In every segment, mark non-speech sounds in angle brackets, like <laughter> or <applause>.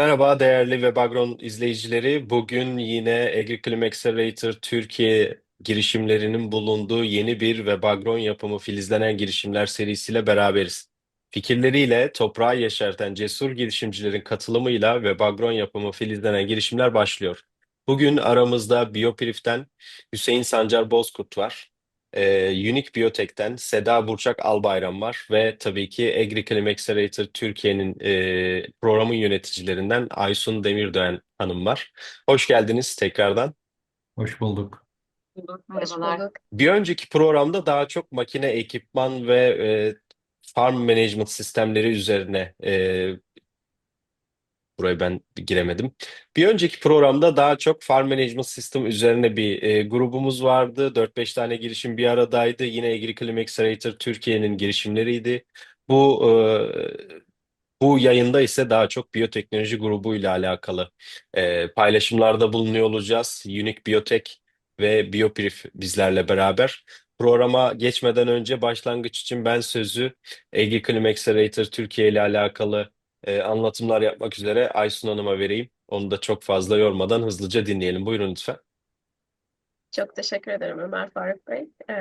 Merhaba değerli Webagron izleyicileri. Bugün yine AgriClim Accelerator Türkiye girişimlerinin bulunduğu yeni bir Webagron yapımı Filizlenen Girişimler serisiyle beraberiz. Fikirleriyle toprağı yeşerten cesur girişimcilerin katılımıyla Webagron yapımı Filizlenen Girişimler başlıyor. Bugün aramızda Biopirif'ten Hüseyin Sancar Bozkurt var. Ee, Unique Biyotek'ten Seda Burçak Albayram var ve tabii ki AgriClim Accelerator Türkiye'nin e, programın yöneticilerinden Aysun Demirdoğan Hanım var. Hoş geldiniz tekrardan. Hoş bulduk. Merhabalar. bulduk. Bir önceki programda daha çok makine, ekipman ve e, farm management sistemleri üzerine e, Buraya ben giremedim. Bir önceki programda daha çok Farm Management System üzerine bir e, grubumuz vardı. 4-5 tane girişim bir aradaydı. Yine AgriClim Accelerator Türkiye'nin girişimleriydi. Bu e, bu yayında ise daha çok biyoteknoloji grubuyla alakalı e, paylaşımlarda bulunuyor olacağız. Unique Biyotek ve Bioprif bizlerle beraber. Programa geçmeden önce başlangıç için ben sözü AgriClim Accelerator Türkiye ile alakalı e, anlatımlar yapmak üzere Aysun Hanım'a vereyim. Onu da çok fazla yormadan hızlıca dinleyelim. Buyurun lütfen. Çok teşekkür ederim Ömer Faruk Bey. Ee,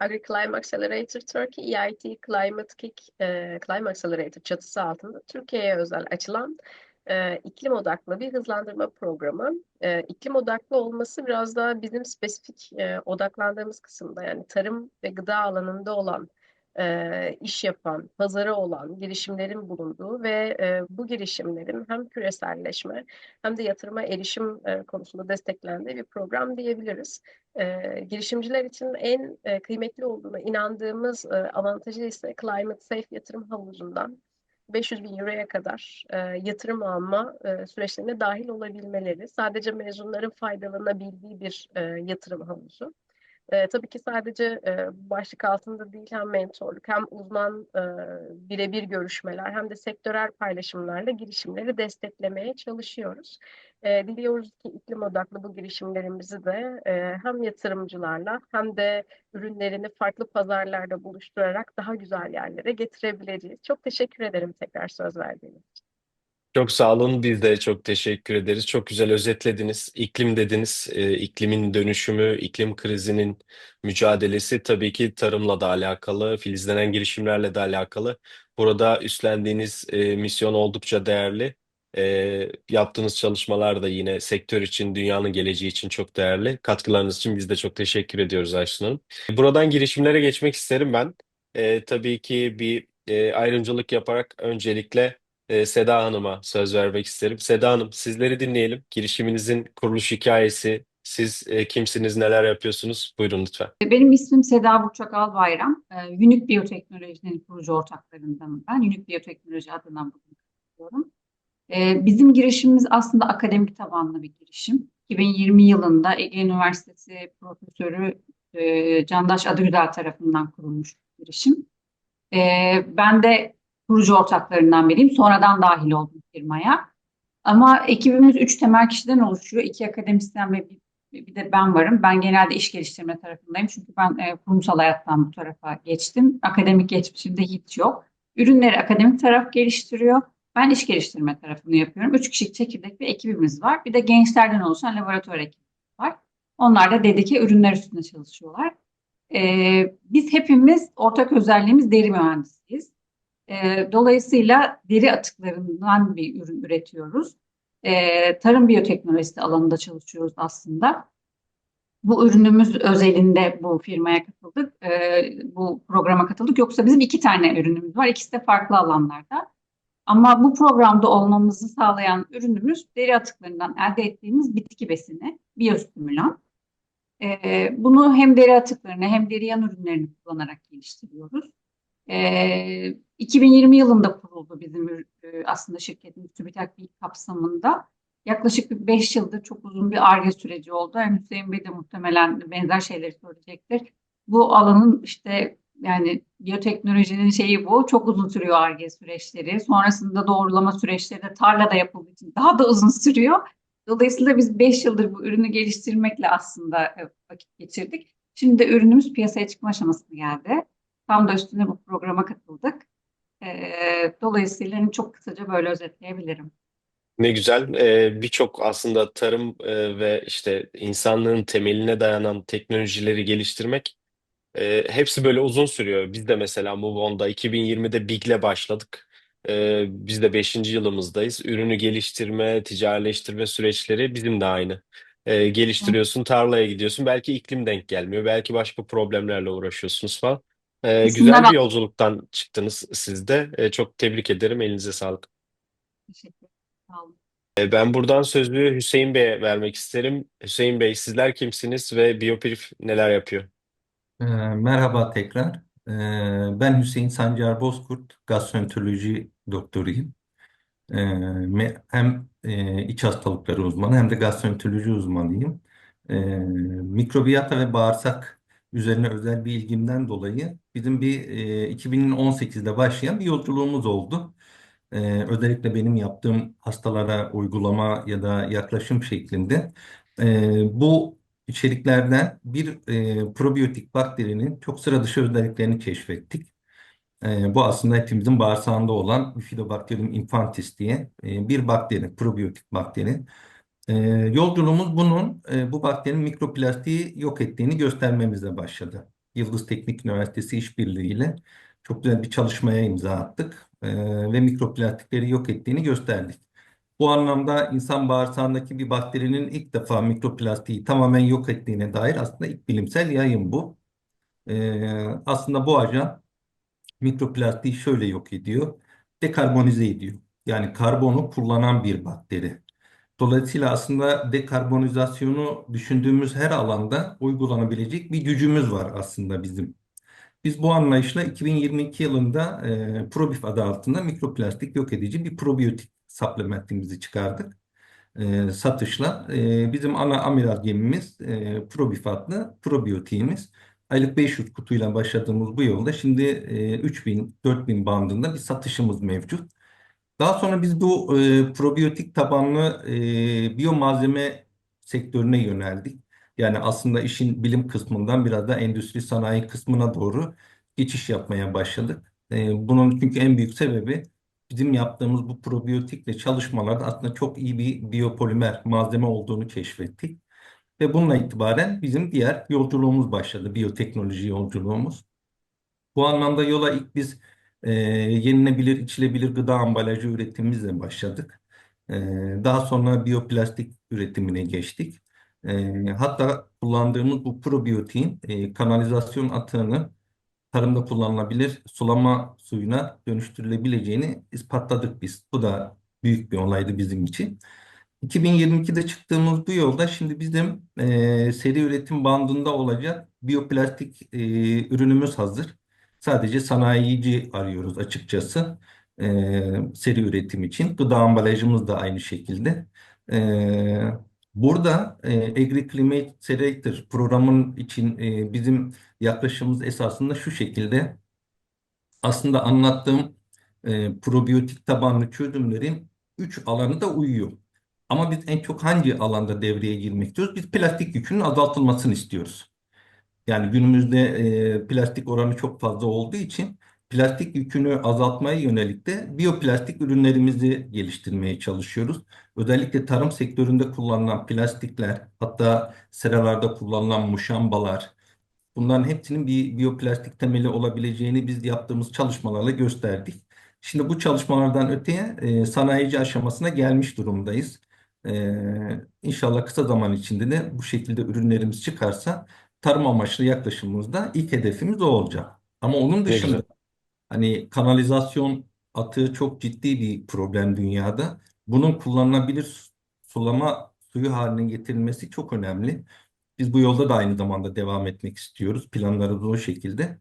AgriClim Accelerator Turkey, EIT Climate Kick, e, Climate Accelerator çatısı altında Türkiye'ye özel açılan e, iklim odaklı bir hızlandırma programı. E, iklim odaklı olması biraz daha bizim spesifik e, odaklandığımız kısımda yani tarım ve gıda alanında olan e, iş yapan, pazarı olan girişimlerin bulunduğu ve e, bu girişimlerin hem küreselleşme hem de yatırıma erişim e, konusunda desteklendiği bir program diyebiliriz. E, girişimciler için en e, kıymetli olduğuna inandığımız e, avantajı ise Climate Safe yatırım havuzundan 500 bin euroya kadar e, yatırım alma e, süreçlerine dahil olabilmeleri. Sadece mezunların faydalanabildiği bir e, yatırım havuzu. E, tabii ki sadece e, başlık altında değil hem mentorluk hem uzman e, birebir görüşmeler hem de sektörel paylaşımlarla girişimleri desteklemeye çalışıyoruz. E, diliyoruz ki iklim odaklı bu girişimlerimizi de e, hem yatırımcılarla hem de ürünlerini farklı pazarlarda buluşturarak daha güzel yerlere getirebileceğiz. Çok teşekkür ederim tekrar söz verdiğiniz için. Çok sağ olun. Biz de çok teşekkür ederiz. Çok güzel özetlediniz. İklim dediniz. E, iklimin dönüşümü, iklim krizinin mücadelesi tabii ki tarımla da alakalı, filizlenen girişimlerle de alakalı. Burada üstlendiğiniz e, misyon oldukça değerli. E, yaptığınız çalışmalar da yine sektör için, dünyanın geleceği için çok değerli. Katkılarınız için biz de çok teşekkür ediyoruz Aysun Hanım. Buradan girişimlere geçmek isterim ben. E, tabii ki bir e, ayrımcılık yaparak öncelikle e, Seda Hanım'a söz vermek isterim. Seda Hanım, sizleri dinleyelim. Girişiminizin kuruluş hikayesi, siz e, kimsiniz, neler yapıyorsunuz? Buyurun lütfen. Benim ismim Seda Burçak Albayram. Ee, Unique Biyoteknoloji'nin kurucu ortaklarındanım ben. Unique Biyoteknoloji adından bugün katılıyorum. Ee, bizim girişimimiz aslında akademik tabanlı bir girişim. 2020 yılında Ege Üniversitesi Profesörü e, Candaş Adıgüzel tarafından kurulmuş bir girişim. Ee, ben de kurucu ortaklarından biriyim. Sonradan dahil oldum firmaya. Ama ekibimiz üç temel kişiden oluşuyor. İki akademisyen ve bir, bir de ben varım. Ben genelde iş geliştirme tarafındayım. Çünkü ben e, kurumsal hayattan bu tarafa geçtim. Akademik geçmişimde hiç yok. Ürünleri akademik taraf geliştiriyor. Ben iş geliştirme tarafını yapıyorum. Üç kişilik çekirdek bir ekibimiz var. Bir de gençlerden oluşan laboratuvar ekibimiz var. Onlar da dedike ürünler üstünde çalışıyorlar. Ee, biz hepimiz ortak özelliğimiz deri mühendisiyiz. Ee, dolayısıyla deri atıklarından bir ürün üretiyoruz. Ee, tarım biyoteknolojisi alanında çalışıyoruz aslında. Bu ürünümüz özelinde bu firmaya katıldık, ee, bu programa katıldık. Yoksa bizim iki tane ürünümüz var, ikisi de farklı alanlarda. Ama bu programda olmamızı sağlayan ürünümüz deri atıklarından elde ettiğimiz bitki besini, biyostimülan. Ee, bunu hem deri atıklarını hem deri yan ürünlerini kullanarak geliştiriyoruz. Ee, 2020 yılında kuruldu bizim e, aslında şirketimiz TÜBİTAK bir kapsamında. Yaklaşık bir 5 yıldır çok uzun bir ARGE süreci oldu. Yani Hüseyin Bey de muhtemelen benzer şeyleri söyleyecektir. Bu alanın işte yani biyoteknolojinin şeyi bu. Çok uzun sürüyor ARGE süreçleri. Sonrasında doğrulama süreçleri de tarlada yapıldığı için daha da uzun sürüyor. Dolayısıyla biz 5 yıldır bu ürünü geliştirmekle aslında e, vakit geçirdik. Şimdi de ürünümüz piyasaya çıkma aşamasına geldi. Tam da üstüne bu programa katıldık. E, dolayısıyla hani çok kısaca böyle özetleyebilirim. Ne güzel. Ee, birçok aslında tarım e, ve işte insanlığın temeline dayanan teknolojileri geliştirmek e, hepsi böyle uzun sürüyor. Biz de mesela MoveOn'da 2020'de Big'le başladık. Ee, biz de 5. yılımızdayız. Ürünü geliştirme, ticarileştirme süreçleri bizim de aynı. Ee, geliştiriyorsun, tarlaya gidiyorsun. Belki iklim denk gelmiyor, belki başka problemlerle uğraşıyorsunuz falan. Ee, İsimler güzel bir yolculuktan çıktınız siz de. Ee, çok tebrik ederim. Elinize sağlık. Teşekkür ederim. Sağ olun. E, Ben buradan sözü Hüseyin Bey'e vermek isterim. Hüseyin Bey, sizler kimsiniz ve Biopirif neler yapıyor? Ee, Merhaba tekrar. Ee, Ben Hüseyin Sancar Bozkurt, gastroenteroloji doktoruyum. Ee, me- Hem e, iç hastalıkları uzmanı hem de gastroenteroloji uzmanıyım. Ee, Mikrobiyata ve bağırsak üzerine özel bir ilgimden dolayı bizim bir e, 2018'de başlayan bir yolculuğumuz oldu. Ee, özellikle benim yaptığım hastalara uygulama ya da yaklaşım şeklinde e, bu içeriklerden bir e, probiyotik bakterinin çok sıra dışı özelliklerini keşfettik. E, bu aslında hepimizin bağırsağında olan Bifidobacterium infantis diye e, bir bakteri, probiyotik bakteri. E, yolculuğumuz bunun e, bu bakterinin mikroplastiği yok ettiğini göstermemizle başladı. Yıldız Teknik Üniversitesi işbirliğiyle çok güzel bir çalışmaya imza attık e, ve mikroplastikleri yok ettiğini gösterdik. Bu anlamda insan bağırsağındaki bir bakterinin ilk defa mikroplastiği tamamen yok ettiğine dair aslında ilk bilimsel yayın bu. E, aslında bu ajan mikroplastiği şöyle yok ediyor. Dekarbonize ediyor. Yani karbonu kullanan bir bakteri. Dolayısıyla aslında dekarbonizasyonu düşündüğümüz her alanda uygulanabilecek bir gücümüz var aslında bizim. Biz bu anlayışla 2022 yılında e, Probif adı altında mikroplastik yok edici bir probiyotik supplementimizi çıkardık. E, satışla. E, bizim ana amiral gemimiz e, Probif adlı probiyotiğimiz. Aylık 500 kutuyla başladığımız bu yolda şimdi e, 3000-4000 bandında bir satışımız mevcut. Daha sonra biz bu e, probiyotik tabanlı e, biyomalzeme sektörüne yöneldik. Yani aslında işin bilim kısmından biraz da endüstri sanayi kısmına doğru geçiş yapmaya başladık. E, bunun çünkü en büyük sebebi bizim yaptığımız bu probiyotikle çalışmalarda aslında çok iyi bir biyopolimer malzeme olduğunu keşfettik. Ve bununla itibaren bizim diğer yolculuğumuz başladı, biyoteknoloji yolculuğumuz. Bu anlamda yola ilk biz e, yenilebilir, içilebilir gıda ambalajı üretimimizle başladık. E, daha sonra biyoplastik üretimine geçtik. E, hatta kullandığımız bu probiyotiğin e, kanalizasyon atığını tarımda kullanılabilir sulama suyuna dönüştürülebileceğini ispatladık biz. Bu da büyük bir olaydı bizim için. 2022'de çıktığımız bu yolda şimdi bizim e, seri üretim bandında olacak biyoplastik e, ürünümüz hazır. Sadece sanayici arıyoruz açıkçası e, seri üretim için. Gıda ambalajımız da aynı şekilde. E, burada e, Agri-Climate Accelerator programın için e, bizim yaklaşımımız esasında şu şekilde. Aslında anlattığım e, probiyotik tabanlı çözümlerin üç alanı da uyuyor. Ama biz en çok hangi alanda devreye girmek istiyoruz? Biz plastik yükünün azaltılmasını istiyoruz. Yani günümüzde e, plastik oranı çok fazla olduğu için plastik yükünü azaltmaya yönelik de biyoplastik ürünlerimizi geliştirmeye çalışıyoruz. Özellikle tarım sektöründe kullanılan plastikler, hatta seralarda kullanılan muşambalar, bunların hepsinin bir biyoplastik temeli olabileceğini biz yaptığımız çalışmalarla gösterdik. Şimdi bu çalışmalardan öteye e, sanayici aşamasına gelmiş durumdayız. E, İnşallah kısa zaman içinde de bu şekilde ürünlerimiz çıkarsa tarım amaçlı yaklaşımımızda ilk hedefimiz o olacak. Ama onun dışında güzel. hani kanalizasyon atığı çok ciddi bir problem dünyada. Bunun kullanılabilir sulama suyu haline getirilmesi çok önemli. Biz bu yolda da aynı zamanda devam etmek istiyoruz. Planlarımız o şekilde.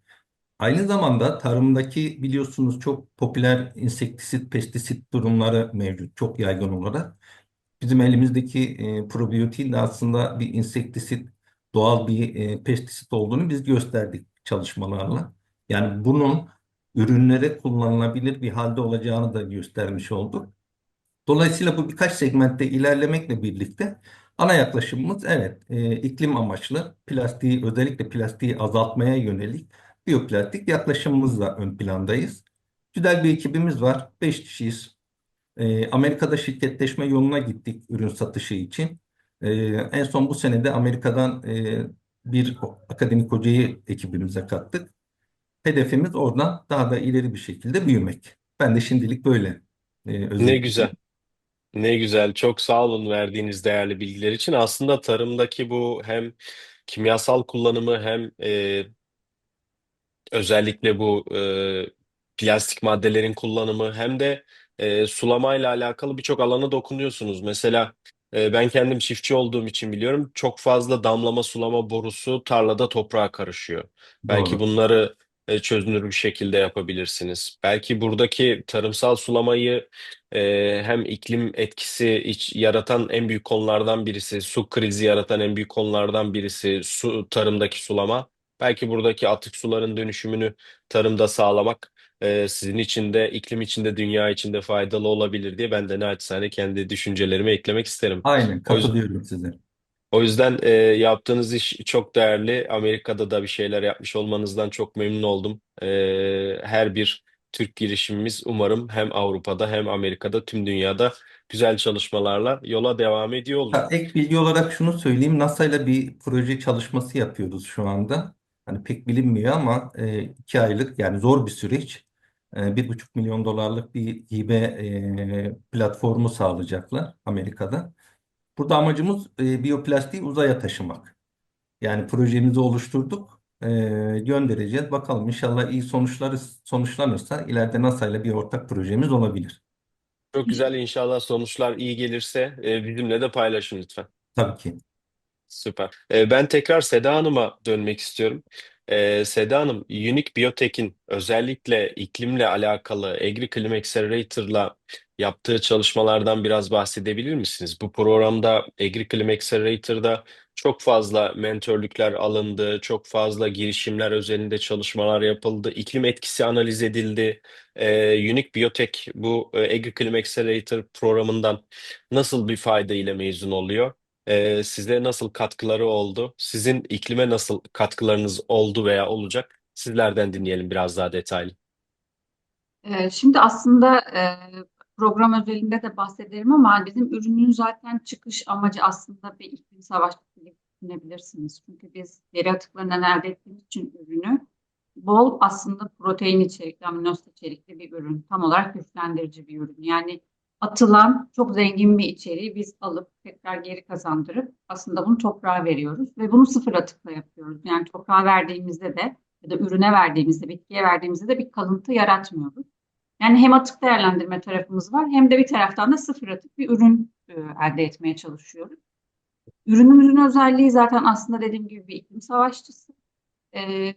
Aynı zamanda tarımdaki biliyorsunuz çok popüler insektisit, pestisit durumları mevcut. Çok yaygın olarak. Bizim elimizdeki e, probiyotiğin de aslında bir insektisit, doğal bir e, pestisit olduğunu biz gösterdik çalışmalarla. Yani bunun ürünlere kullanılabilir bir halde olacağını da göstermiş olduk. Dolayısıyla bu birkaç segmentte ilerlemekle birlikte ana yaklaşımımız evet e, iklim amaçlı plastiği özellikle plastiği azaltmaya yönelik biyoplastik yaklaşımımızla ön plandayız. Güzel bir ekibimiz var. 5 kişiyiz. Ee, Amerika'da şirketleşme yoluna gittik ürün satışı için. Ee, en son bu senede Amerika'dan e, bir akademik hocayı ekibimize kattık. Hedefimiz oradan daha da ileri bir şekilde büyümek. Ben de şimdilik böyle e, Ne güzel. Ne güzel. Çok sağ olun verdiğiniz değerli bilgiler için. Aslında tarımdaki bu hem kimyasal kullanımı hem e, özellikle bu e, plastik maddelerin kullanımı hem de e, sulamayla alakalı birçok alana dokunuyorsunuz. Mesela e, ben kendim çiftçi olduğum için biliyorum çok fazla damlama sulama borusu tarlada toprağa karışıyor. Belki Doğru. bunları e, çözünür bir şekilde yapabilirsiniz. Belki buradaki tarımsal sulamayı e, hem iklim etkisi iç, yaratan en büyük konulardan birisi, su krizi yaratan en büyük konulardan birisi su tarımdaki sulama. Belki buradaki atık suların dönüşümünü tarımda sağlamak e, sizin için de iklim için de dünya için de faydalı olabilir diye ben de naçizane kendi düşüncelerimi eklemek isterim. Aynen O yüzden, katılıyorum size. o yüzden e, yaptığınız iş çok değerli. Amerika'da da bir şeyler yapmış olmanızdan çok memnun oldum. E, her bir Türk girişimimiz umarım hem Avrupa'da hem Amerika'da tüm dünyada güzel çalışmalarla yola devam ediyor olur. Ha, ek bilgi olarak şunu söyleyeyim. NASA ile bir proje çalışması yapıyoruz şu anda. Hani pek bilinmiyor ama e, iki aylık yani zor bir süreç. E, bir buçuk milyon dolarlık bir hibe e, platformu sağlayacaklar Amerika'da. Burada amacımız e, biyoplastiği uzaya taşımak. Yani projemizi oluşturduk, e, göndereceğiz. Bakalım inşallah iyi sonuçları sonuçlanırsa ileride NASA ile bir ortak projemiz olabilir. Çok güzel inşallah sonuçlar iyi gelirse e, bizimle de paylaşın lütfen. Tabii ki. Süper. Ee, ben tekrar Seda Hanım'a dönmek istiyorum. Ee, Seda Hanım, Unique Biotech'in özellikle iklimle alakalı AgriClim Accelerator'la yaptığı çalışmalardan biraz bahsedebilir misiniz? Bu programda AgriClim Accelerator'da çok fazla mentörlükler alındı, çok fazla girişimler özelinde çalışmalar yapıldı, iklim etkisi analiz edildi. Ee, Unique Biotech bu e, AgriClim Accelerator programından nasıl bir fayda ile mezun oluyor? Ee, size nasıl katkıları oldu? Sizin iklime nasıl katkılarınız oldu veya olacak? Sizlerden dinleyelim biraz daha detaylı. Şimdi aslında program özelinde de bahsederim ama bizim ürünün zaten çıkış amacı aslında bir iklim savaşçısı gibi düşünebilirsiniz. Çünkü biz deri atıklarından elde ettiğimiz için ürünü bol aslında protein içerikli, aminoasit içerikli bir ürün. Tam olarak güçlendirici bir ürün. Yani atılan çok zengin bir içeriği biz alıp tekrar geri kazandırıp aslında bunu toprağa veriyoruz ve bunu sıfır atıkla yapıyoruz. Yani toprağa verdiğimizde de ya da ürüne verdiğimizde, bitkiye verdiğimizde de bir kalıntı yaratmıyoruz. Yani hem atık değerlendirme tarafımız var hem de bir taraftan da sıfır atık bir ürün e, elde etmeye çalışıyoruz. Ürünümüzün özelliği zaten aslında dediğim gibi bir iklim savaşçısı. E,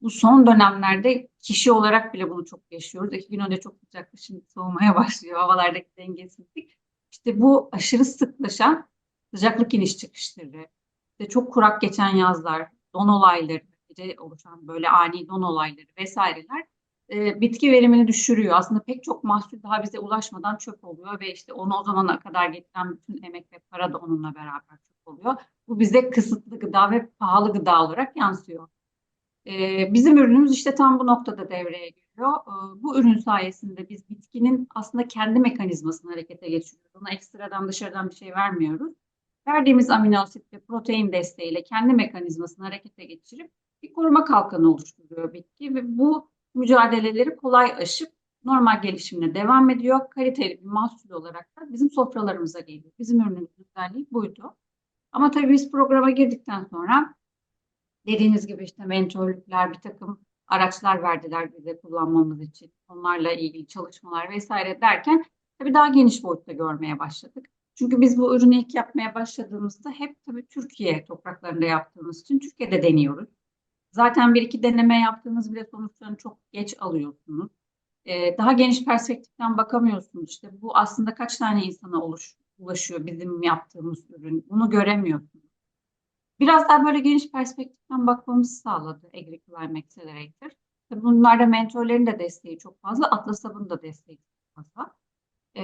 bu son dönemlerde kişi olarak bile bunu çok yaşıyoruz. İki gün önce çok sıcaktı, şimdi soğumaya <laughs> başlıyor havalardaki dengesizlik. İşte bu aşırı sıklaşan sıcaklık iniş çıkışları, işte çok kurak geçen yazlar, don olayları, gece oluşan böyle ani don olayları vesaireler e, bitki verimini düşürüyor. Aslında pek çok mahsul daha bize ulaşmadan çöp oluyor ve işte onu o zamana kadar getiren bütün emek ve para da onunla beraber çöp oluyor. Bu bize kısıtlı gıda ve pahalı gıda olarak yansıyor. Ee, bizim ürünümüz işte tam bu noktada devreye giriyor. Ee, bu ürün sayesinde biz bitkinin aslında kendi mekanizmasını harekete geçiriyoruz. Ona ekstradan dışarıdan bir şey vermiyoruz. Verdiğimiz amino asit ve protein desteğiyle kendi mekanizmasını harekete geçirip bir koruma kalkanı oluşturuyor bitki ve bu mücadeleleri kolay aşıp normal gelişimine devam ediyor. Kaliteli bir mahsul olarak da bizim sofralarımıza geliyor. Bizim ürünümüzün özelliği buydu. Ama tabii biz programa girdikten sonra dediğiniz gibi işte mentörlükler, bir takım araçlar verdiler bize kullanmamız için. Onlarla ilgili çalışmalar vesaire derken tabii daha geniş boyutta görmeye başladık. Çünkü biz bu ürünü ilk yapmaya başladığımızda hep tabii Türkiye topraklarında yaptığımız için Türkiye'de deniyoruz. Zaten bir iki deneme yaptığınız bile sonuçlarını çok geç alıyorsunuz. Ee, daha geniş perspektiften bakamıyorsunuz. İşte bu aslında kaç tane insana oluş, ulaşıyor bizim yaptığımız ürün. Bunu göremiyorsunuz. Biraz daha böyle geniş perspektiften bakmamızı sağladı AgriClimate Accelerator. Tabii bunlarda mentörlerin de desteği çok fazla, Atlas Hub'ın da desteği çok fazla. Ee,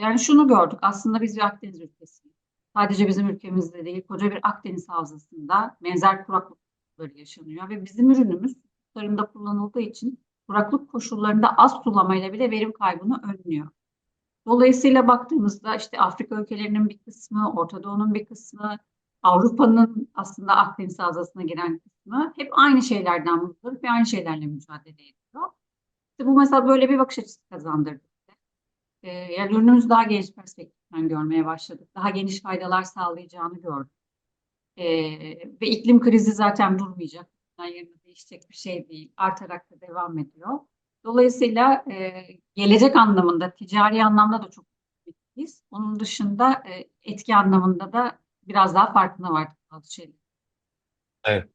yani şunu gördük, aslında biz bir Akdeniz ülkesiyiz. Sadece bizim ülkemizde değil, koca bir Akdeniz havzasında benzer kuraklıkları yaşanıyor ve bizim ürünümüz tarımda kullanıldığı için kuraklık koşullarında az sulamayla bile verim kaybını önlüyor. Dolayısıyla baktığımızda işte Afrika ülkelerinin bir kısmı, Orta Doğu'nun bir kısmı, Avrupa'nın aslında Akdeniz Havzası'na giren kısmı hep aynı şeylerden muzdarip ve aynı şeylerle mücadele ediyor. İşte bu mesela böyle bir bakış açısı kazandırdı. Ee, yani ürünümüzü daha geniş perspektiften görmeye başladık. Daha geniş faydalar sağlayacağını gördük. Ee, ve iklim krizi zaten durmayacak. Yani yerine değişecek bir şey değil. Artarak da devam ediyor. Dolayısıyla e, gelecek anlamında, ticari anlamda da çok ümitliyiz. Onun dışında e, etki anlamında da biraz daha farkına vardık bazı şeyler. Evet.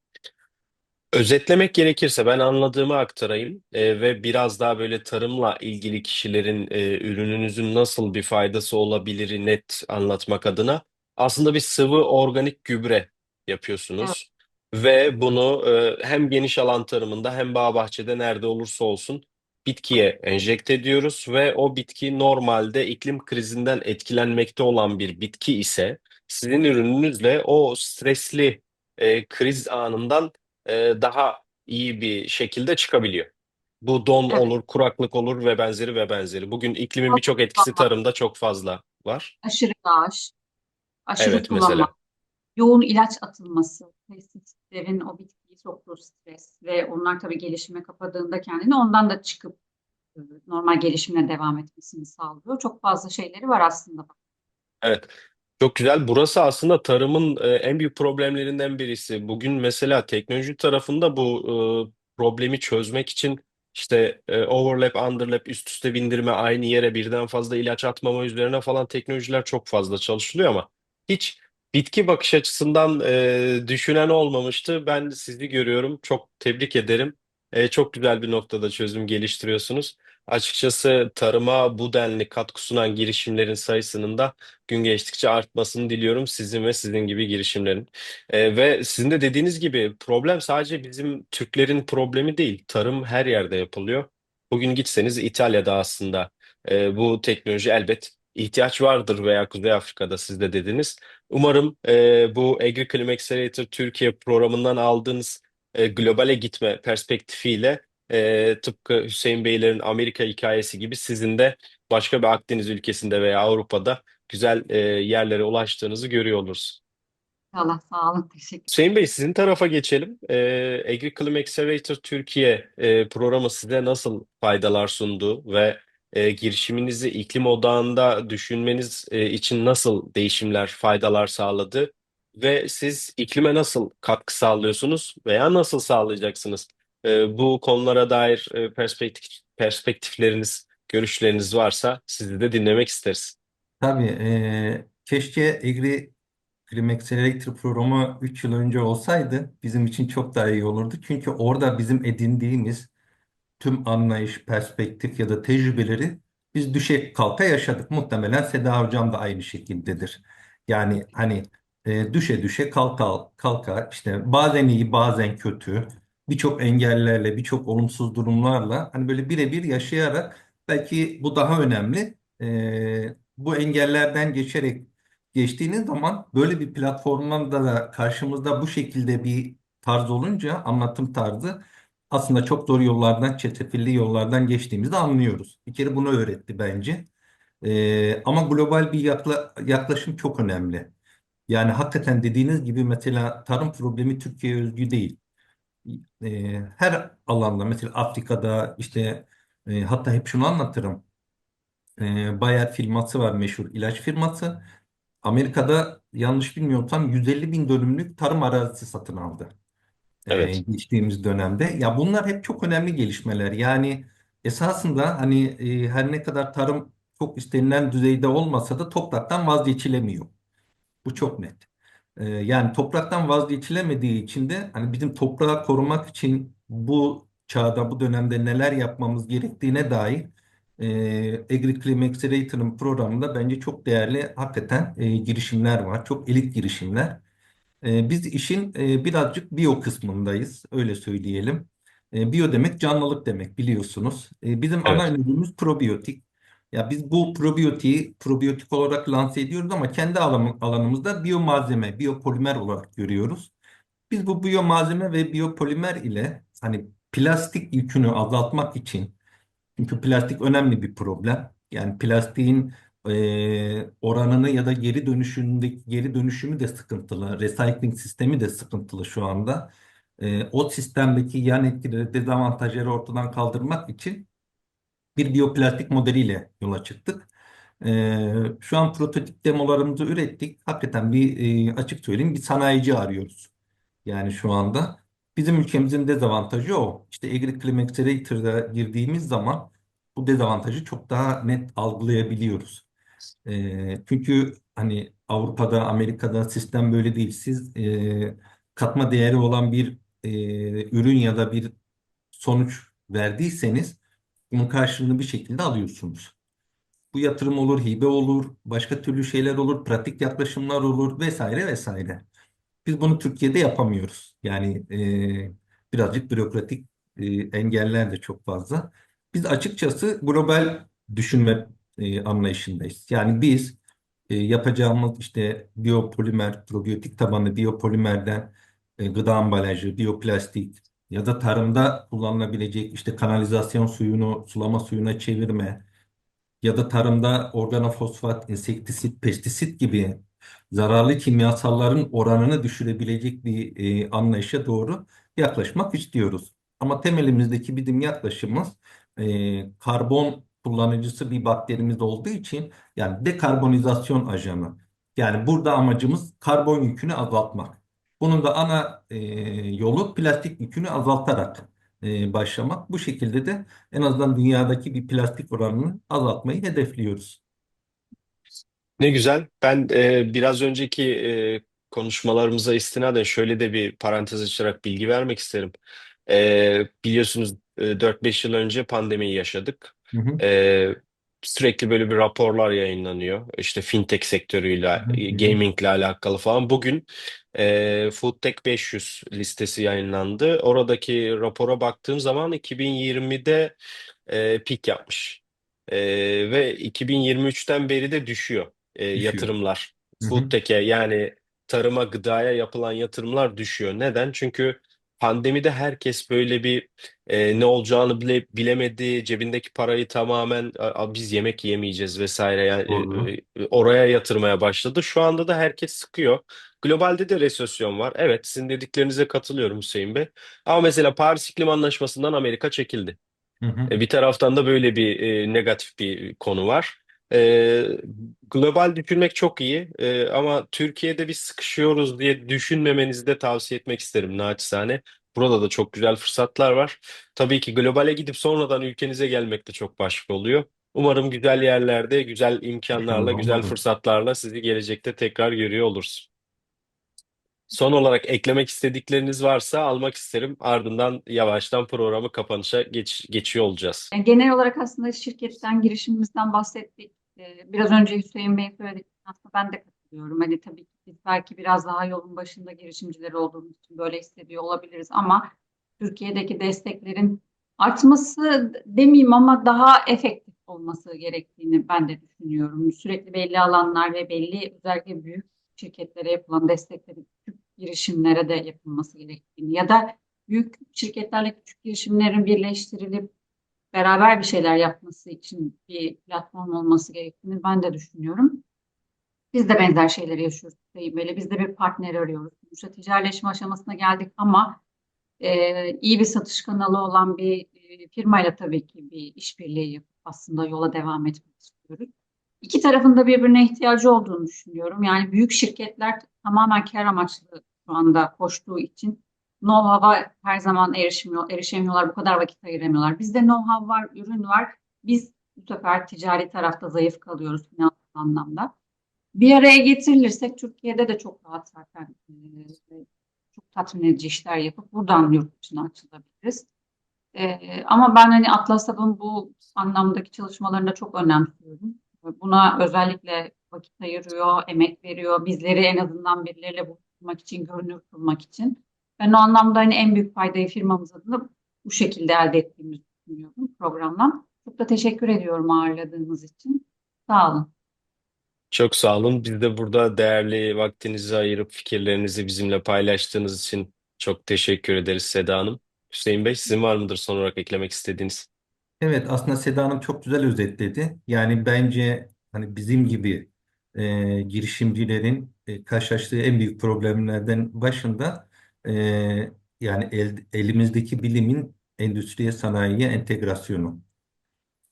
Özetlemek gerekirse ben anladığımı aktarayım e, ve biraz daha böyle tarımla ilgili kişilerin e, ürününüzün nasıl bir faydası olabilir net anlatmak adına aslında bir sıvı organik gübre Evet. yapıyorsunuz ve bunu e, hem geniş alan tarımında hem bağ bahçede nerede olursa olsun bitkiye enjekte ediyoruz ve o bitki normalde iklim krizinden etkilenmekte olan bir bitki ise sizin ürününüzle o stresli e, kriz anından e, daha iyi bir şekilde çıkabiliyor. Bu don Evet. olur, kuraklık olur ve benzeri ve benzeri. Bugün iklimin Çok birçok etkisi fazla. tarımda çok fazla var. Aşırı yağış, aşırı Evet sulama, mesela. yoğun ilaç atılması, pestisitlerin o bitkiyi soktuğu stres ve onlar tabii gelişime kapadığında kendini ondan da çıkıp e, normal gelişimine devam etmesini sağlıyor. Çok fazla şeyleri var aslında. Evet. Çok güzel. Burası aslında tarımın e, en büyük problemlerinden birisi. Bugün mesela teknoloji tarafında bu e, problemi çözmek için işte e, overlap, underlap, üst üste bindirme, aynı yere birden fazla ilaç atmama üzerine falan teknolojiler çok fazla çalışılıyor ama hiç bitki bakış açısından e, düşünen olmamıştı. Ben sizi görüyorum. Çok tebrik ederim. E, çok güzel bir noktada çözüm geliştiriyorsunuz. Açıkçası tarıma bu denli katkı sunan girişimlerin sayısının da gün geçtikçe artmasını diliyorum sizin ve sizin gibi girişimlerin. Ee, ve sizin de dediğiniz gibi problem sadece bizim Türklerin problemi değil. Tarım her yerde yapılıyor. Bugün gitseniz İtalya'da aslında e, bu teknoloji elbet ihtiyaç vardır veya Kuzey Afrika'da siz de dediniz. Umarım e, bu AgriClim Accelerator Türkiye programından aldığınız e, globale gitme perspektifiyle e, tıpkı Hüseyin Beylerin Amerika hikayesi gibi sizin de başka bir Akdeniz ülkesinde veya Avrupa'da güzel e, yerlere ulaştığınızı görüyor oluruz. İnşallah sağ olun. Teşekkür Hüseyin Bey sizin tarafa geçelim. E, AgriClim Accelerator Türkiye e, programı size nasıl faydalar sundu ve e, girişiminizi iklim odağında düşünmeniz e, için nasıl değişimler, faydalar sağladı ve siz iklime nasıl katkı sağlıyorsunuz veya nasıl sağlayacaksınız? E, bu konulara dair e, perspektif, perspektifleriniz, görüşleriniz varsa sizi de dinlemek isteriz. Tabii e, keşke Agri Clim Accelerator programı 3 yıl önce olsaydı bizim için çok daha iyi olurdu. Çünkü orada bizim edindiğimiz tüm anlayış, perspektif ya da tecrübeleri biz düşe kalka yaşadık. Muhtemelen Seda Hocam da aynı şekildedir. Yani hani e, düşe düşe kalka kalka işte bazen iyi bazen kötü birçok engellerle birçok olumsuz durumlarla hani böyle birebir yaşayarak belki bu daha önemli. E, bu engellerden geçerek geçtiğiniz zaman böyle bir platformdan da da karşımızda bu şekilde bir tarz olunca anlatım tarzı aslında çok doğru yollardan, çetrefilli yollardan geçtiğimizi anlıyoruz. Bir kere bunu öğretti bence. Ee, ama global bir yakla- yaklaşım çok önemli. Yani hakikaten dediğiniz gibi mesela tarım problemi Türkiye'ye özgü değil. Ee, her alanda mesela Afrika'da işte e, hatta hep şunu anlatırım. Ee, Bayer firması var meşhur ilaç firması. Amerika'da yanlış bilmiyorsam 150 bin dönümlük tarım arazisi satın aldı e, Evet, geçtiğimiz dönemde. Ya bunlar hep çok önemli gelişmeler. Yani esasında hani e, her ne kadar tarım çok istenilen düzeyde olmasa da topraktan vazgeçilemiyor. Bu çok net. E, yani topraktan vazgeçilemediği için de hani bizim toprağı korumak için bu çağda, bu dönemde neler yapmamız gerektiğine dair e, AgriClim Accelerator'ın programında bence çok değerli hakikaten e, girişimler var. Çok elit girişimler. E, biz işin e, birazcık biyo kısmındayız, öyle söyleyelim. E, biyo demek canlılık demek biliyorsunuz. E, bizim ana evet, ürünümüz probiyotik. Ya biz bu probiyotiği probiyotik olarak lanse ediyoruz ama kendi alan- alanımızda biyomalzeme, biyopolimer olarak görüyoruz. Biz bu biyomalzeme ve biyopolimer ile hani plastik yükünü azaltmak için çünkü plastik önemli bir problem. Yani plastiğin e, oranını ya da geri dönüşümdeki geri dönüşümü de sıkıntılı. Recycling sistemi de sıkıntılı şu anda. E, o sistemdeki yan etkileri, dezavantajları ortadan kaldırmak için bir biyoplastik modeliyle yola çıktık. Ee, şu an prototip demolarımızı ürettik. Hakikaten bir e, açık söyleyeyim bir sanayici arıyoruz. Yani şu anda bizim ülkemizin dezavantajı o. İşte Agri Accelerator'da girdiğimiz zaman bu dezavantajı çok daha net algılayabiliyoruz. Ee, çünkü hani Avrupa'da, Amerika'da sistem böyle değil. Siz e, katma değeri olan bir e, ürün ya da bir sonuç verdiyseniz bunun karşılığını bir şekilde alıyorsunuz. Bu yatırım olur, hibe olur, başka türlü şeyler olur, pratik yaklaşımlar olur vesaire vesaire. Biz bunu Türkiye'de yapamıyoruz. Yani e, birazcık bürokratik e, engeller de çok fazla. Biz açıkçası global düşünme e, anlayışındayız. Yani biz e, yapacağımız işte biyopolimer, probiyotik tabanlı biyopolimerden e, gıda ambalajı, biyoplastik ya da tarımda kullanılabilecek işte kanalizasyon suyunu sulama suyuna çevirme ya da tarımda organofosfat, insektisit, pestisit gibi zararlı kimyasalların oranını düşürebilecek bir e, anlayışa doğru yaklaşmak istiyoruz. Ama temelimizdeki bizim yaklaşımımız e, karbon kullanıcısı bir bakterimiz olduğu için yani dekarbonizasyon ajanı. Yani burada amacımız karbon yükünü azaltmak. Bunun da ana e, yolu plastik yükünü azaltarak e, başlamak. Bu şekilde de en azından dünyadaki bir plastik oranını azaltmayı hedefliyoruz. Ne güzel. Ben e, biraz önceki e, konuşmalarımıza istinaden şöyle de bir parantez açarak bilgi vermek isterim. E, biliyorsunuz e, 4-5 yıl önce pandemiyi yaşadık. Hı hı. E, sürekli böyle bir raporlar yayınlanıyor. İşte fintech sektörüyle, gamingle alakalı falan. Bugün e, Foodtech 500 listesi yayınlandı. Oradaki rapora baktığım zaman 2020'de e, peak yapmış. E, ve 2023'ten beri de düşüyor e, Düşüyor. yatırımlar. Hı hı. Foodtech'e yani tarıma, gıdaya yapılan yatırımlar düşüyor. Neden? Çünkü pandemide herkes böyle bir e, ne olacağını bile bilemedi. Cebindeki parayı tamamen "A- biz yemek yemeyeceğiz vesaire yani e, oraya yatırmaya başladı. Şu anda da herkes sıkıyor. Globalde de resesyon var. Evet, sizin dediklerinize katılıyorum Hüseyin Bey. Ama mesela Paris İklim Anlaşması'ndan Amerika çekildi. Hı hı. E, Bir taraftan da böyle bir e, negatif bir konu var. E, global düşünmek çok iyi E, ama Türkiye'de biz sıkışıyoruz diye düşünmemenizi de tavsiye etmek isterim naçizane. Burada da çok güzel fırsatlar var. Tabii ki globale gidip sonradan ülkenize gelmek de çok başka oluyor. Umarım güzel yerlerde, güzel imkanlarla, güzel fırsatlarla sizi gelecekte tekrar görüyor oluruz. Son olarak eklemek istedikleriniz varsa almak isterim. Ardından yavaştan programı kapanışa geç, geçiyor olacağız. Genel olarak aslında şirketten, girişimimizden bahsettik. Ee, Biraz önce Hüseyin Bey'in söylediğine aslında ben de katılıyorum. Hani tabii ki biz belki biraz daha yolun başında girişimciler olduğumuz için böyle hissediyor olabiliriz ama Türkiye'deki desteklerin artması demeyeyim ama daha efektif olması gerektiğini ben de düşünüyorum. Sürekli belli alanlar ve belli özellikle büyük şirketlere yapılan desteklerin küçük girişimlere de yapılması gerektiğini ya da büyük şirketlerle küçük girişimlerin birleştirilip beraber bir şeyler yapması için bir platform olması gerektiğini ben de düşünüyorum. Biz de benzer şeyleri yaşıyoruz. Böyle biz de bir partner arıyoruz. Sonuçta ticaretleşme aşamasına geldik ama e, iyi bir satış kanalı olan bir e, firmayla tabii ki bir işbirliği yapıp aslında yola devam etmek istiyoruz. İki tarafın da birbirine ihtiyacı olduğunu düşünüyorum. Yani büyük şirketler tamamen kar amaçlı şu anda koştuğu için know-how'a her zaman erişmiyor, erişemiyorlar, bu kadar vakit ayıramıyorlar. Bizde know-how var, ürün var. Biz bu sefer ticari tarafta zayıf kalıyoruz finansal anlamda. Bir araya getirilirsek Türkiye'de de çok rahat zaten e, çok tatmin edici işler yapıp buradan yurt dışına açılabiliriz. E, ama ben hani Atlas Hub'ın bu anlamdaki çalışmalarını da çok önemsiyorum. Buna özellikle vakit ayırıyor, emek veriyor. Bizleri en azından birileriyle buluşturmak için, görünür kılmak için. Ben o anlamda hani en büyük faydayı firmamız adına bu şekilde elde ettiğimizi düşünüyorum programdan. Çok da teşekkür ediyorum ağırladığınız için. Sağ olun. Çok sağ olun. Biz de burada değerli vaktinizi ayırıp fikirlerinizi bizimle paylaştığınız için çok teşekkür ederiz Seda Hanım. Hüseyin Bey, sizin var mıdır son olarak eklemek istediğiniz? Evet aslında Seda Hanım çok güzel özetledi. Yani bence hani bizim gibi e, girişimcilerin e, karşılaştığı en büyük problemlerden başında e, yani el- elimizdeki bilimin endüstriye sanayiye entegrasyonu.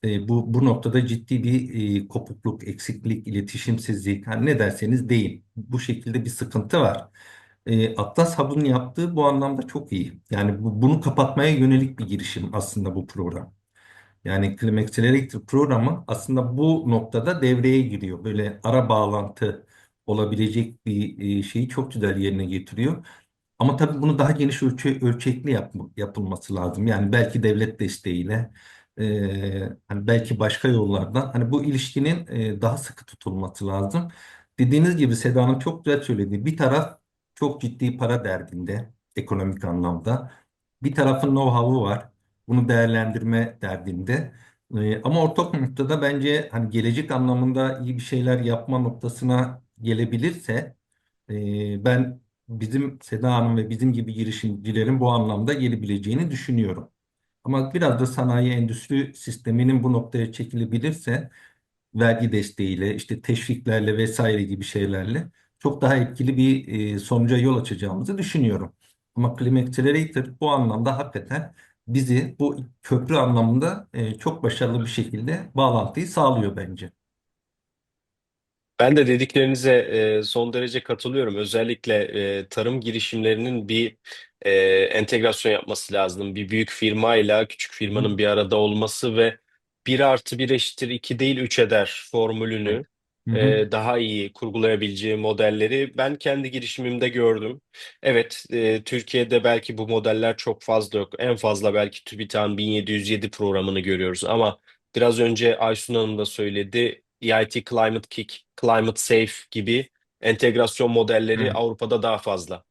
E, bu bu noktada ciddi bir e, kopukluk, eksiklik, iletişimsizlik, hani ne derseniz deyin. Bu şekilde bir sıkıntı var. E, Atlas Hub'ın yaptığı bu anlamda çok iyi. Yani bu- bunu kapatmaya yönelik bir girişim aslında bu program. Yani Clim Accelerator programı aslında bu noktada devreye giriyor. Böyle ara bağlantı olabilecek bir e, şeyi çok güzel yerine getiriyor. Ama tabii bunu daha geniş ölçü, ölçekli yap, yapılması lazım. Yani belki devlet desteğiyle, e, hani belki başka yollardan hani bu ilişkinin e, daha sıkı tutulması lazım. Dediğiniz gibi Seda Hanım çok güzel söyledi. Bir taraf çok ciddi para derdinde ekonomik anlamda. Bir tarafın know-how'u var. Bunu değerlendirme derdinde. E, ama ortak noktada bence hani gelecek anlamında iyi bir şeyler yapma noktasına gelebilirse e, ben bizim Seda Hanım ve bizim gibi girişimcilerin bu anlamda gelebileceğini düşünüyorum. Ama biraz da sanayi endüstri sisteminin bu noktaya çekilebilirse vergi desteğiyle, işte teşviklerle vesaire gibi şeylerle çok daha etkili bir e, sonuca yol açacağımızı düşünüyorum. Ama Clim Accelerator bu anlamda hakikaten bizi bu köprü anlamında e, çok başarılı bir şekilde bağlantıyı sağlıyor bence. Ben de dediklerinize e, son derece katılıyorum. Özellikle e, tarım girişimlerinin bir e, entegrasyon yapması lazım. Bir büyük firmayla küçük Hı firmanın bir arada olması ve bir artı bir eşittir 2 değil 3 eder formülünü Hı hı. e, daha iyi kurgulayabileceği modelleri ben kendi girişimimde gördüm. Evet, e, Türkiye'de belki bu modeller çok fazla yok. En fazla belki TÜBİTAK'ın 1707 programını görüyoruz ama biraz önce Aysun Hanım da söyledi. EIT Climate Kick, Climate Safe gibi entegrasyon modelleri Evet. Avrupa'da daha fazla.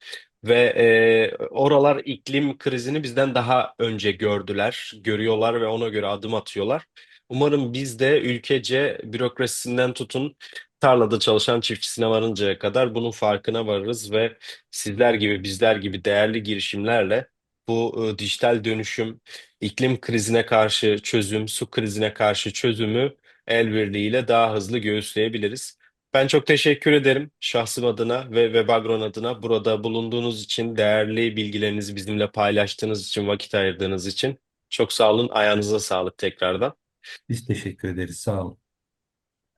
Ve e, oralar iklim krizini bizden daha önce gördüler, görüyorlar ve ona göre adım atıyorlar. Umarım biz de ülkece bürokrasisinden tutun tarlada çalışan çiftçisine varıncaya kadar bunun farkına varırız ve sizler gibi bizler gibi değerli girişimlerle bu e, dijital dönüşüm, iklim krizine karşı çözüm, su krizine karşı çözümü el birliğiyle daha hızlı göğüsleyebiliriz. Ben çok teşekkür ederim şahsım adına ve Webagron adına burada bulunduğunuz için, değerli bilgilerinizi bizimle paylaştığınız için, vakit ayırdığınız için. Çok sağ olun, ayağınıza sağlık tekrardan. Biz teşekkür ederiz. Sağ olun.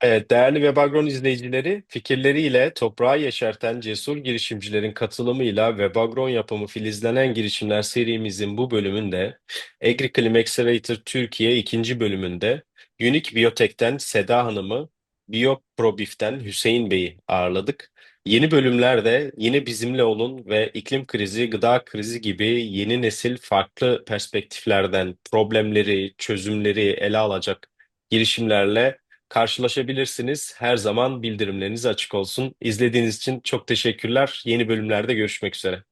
Evet, değerli Webagron izleyicileri, fikirleriyle toprağı yeşerten cesur girişimcilerin katılımıyla Webagron yapımı filizlenen girişimler serimizin bu bölümünde AgriClim Accelerator Türkiye ikinci bölümünde Unique Biyotek'ten Seda Hanım'ı, BioProbif'ten Hüseyin Bey'i ağırladık. Yeni bölümlerde yine bizimle olun ve iklim krizi, gıda krizi gibi yeni nesil farklı perspektiflerden problemleri, çözümleri ele alacak girişimlerle karşılaşabilirsiniz. Her zaman bildirimleriniz açık olsun. İzlediğiniz için çok teşekkürler. Yeni bölümlerde görüşmek üzere.